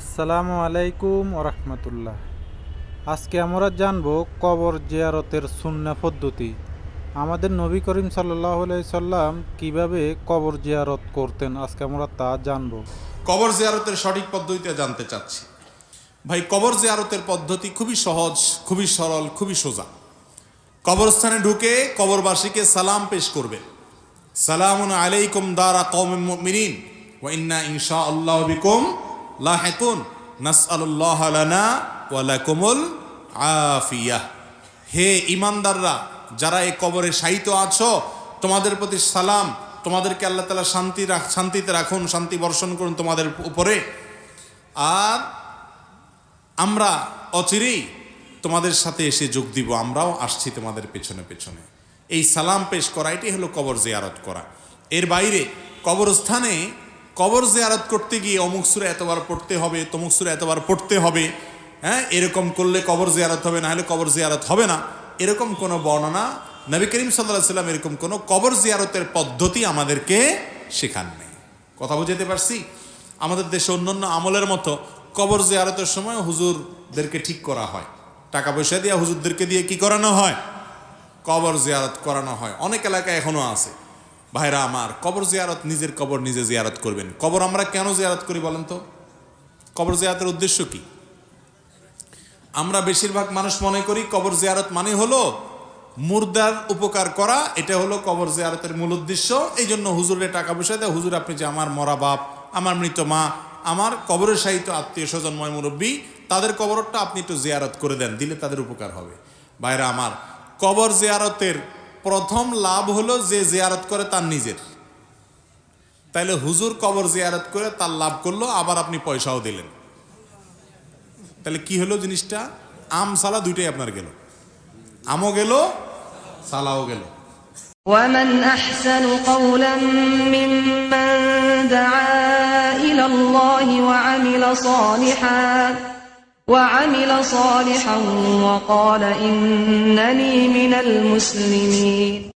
আসসালামু আলাইকুম ওরহমতুল্লাহ। আজকে আমরা জানব কবর জিয়ারতের সুন্না পদ্ধতি। আমাদের নবী করিম সাল্লাহ সাল্লাম কীভাবে কবর জিয়ারত করতেন আজকে আমরা তা জানব। কবর জিয়ারতের সঠিক পদ্ধতিতে জানতে চাচ্ছি। ভাই, কবর জিয়ারতের পদ্ধতি খুবই সহজ, খুবই সরল, খুবই সোজা। কবরস্থানে ঢুকে কবরবাসীকে সালাম পেশ করবে। সালামুন আলাইকুম দারা মুমিনিন, ওয়া ইন্না ইনশা আল্লাহ বিকুম লাহিকুন, নাসআলুল্লাহ লানা ওয়া লাকুমুল আফিয়াহ হে ইমানদাররা যারা এই কবরে শায়িত আছো, তোমাদের প্রতি সালাম, তোমাদেরকে আল্লাহ তালা শান্তি রাখ, শান্তিতে রাখুন, শান্তি বর্ষণ করুন তোমাদের উপরে। আর আমরা অচিরেই তোমাদের সাথে এসে যোগ দিব, আমরাও আসছি তোমাদের পেছনে পেছনে। এই সালাম পেশ করা এটি হলো কবর জিয়ারত করা। এর বাইরে কবরস্থানে কবর জিয়ারত করতে গিয়ে অমুক সুরে এতবার পড়তে হবে, তমুক সুরে এতবার পড়তে হবে হ্যাঁ? এরকম করলে কবর জিয়ারত হবে, না হলে কবর জিয়ারত হবে না। এরকম কোনো বর্ণনা নবী করিম সাল্লাহ সাল্লাম এরকম কোনো কবর জিয়ারতের পদ্ধতি আমাদেরকে শেখান নেই। কথা বুঝাতে পারছি? আমাদের দেশে অন্যান্য আমলের মতো কবর জিয়ারতের সময় হুজুরদেরকে ঠিক করা হয়। টাকা পয়সা দিয়ে হুজুরদেরকে দিয়ে কি করানো হয়? কবর জিয়ারত করানো হয়। অনেক এলাকায় এখনও আছে। ভাইরা আমার, কবর জিয়ারত, নিজের কবর নিজে জিয়ারত করবেন। কবর আমরা কেন জিয়ারত করি বলেন তো? কবর জিয়ারতের উদ্দেশ্য কি? আমরা বেশিরভাগ মানুষ মনে করি কবর জিয়ারত মানে হলো মুর্দার উপকার করা, এটা হলো কবর জিয়ারতের মূল উদ্দেশ্য। এই জন্য হুজুরের টাকা পয়সা দেয়, হুজুর আপনি যে আমার মরা বাপ, আমার মৃত মা, আমার কবরের সাহিত্য আত্মীয় স্বজনময় মুরব্বী, তাদের কবরটা আপনি একটু জিয়ারত করে দেন, দিলে তাদের উপকার হবে। বাইরা আমার, কবর জিয়ারতের প্রথম লাভ হলো যে জিয়ারত করে তার নিজের তাইলে হুজুর কবর জিয়ারত করে তার লাভ করলো আবার আপনি পয়সাও দিলেন তাহলে কি হলো জিনিসটা আম সালা দুইটাই আপনার গেল আমও গেল সালাও গেল ومن أحسن قولا ممن دعا إلى الله وعمل صالحا وعمل صالحا وقال إنني من المسلمين.